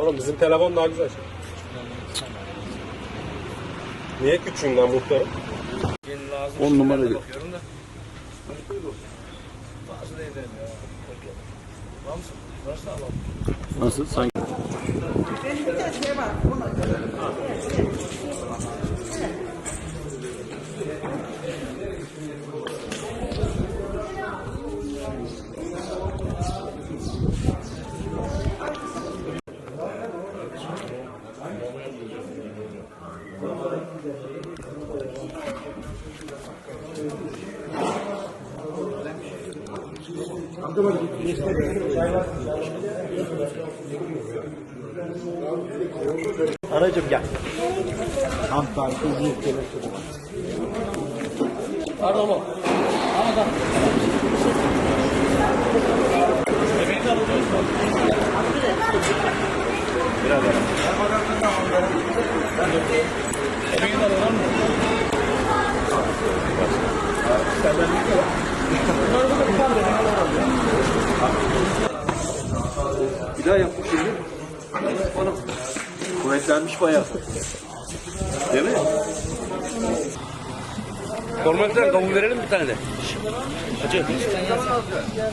Oğlum bizim telefon daha güzel şey. Niye küçüğünden muhtarım? 10 numara ederim ya. Var mısın? Varsa alalım. Nasıl? Sanki Aracım gel. Tam farkı büyük gelir. Bir daha yapmış şimdi. Onu kuvvetlenmiş bayağı. Değil mi? Formaliteler kabul verelim bir tane de. Hacı. Yarın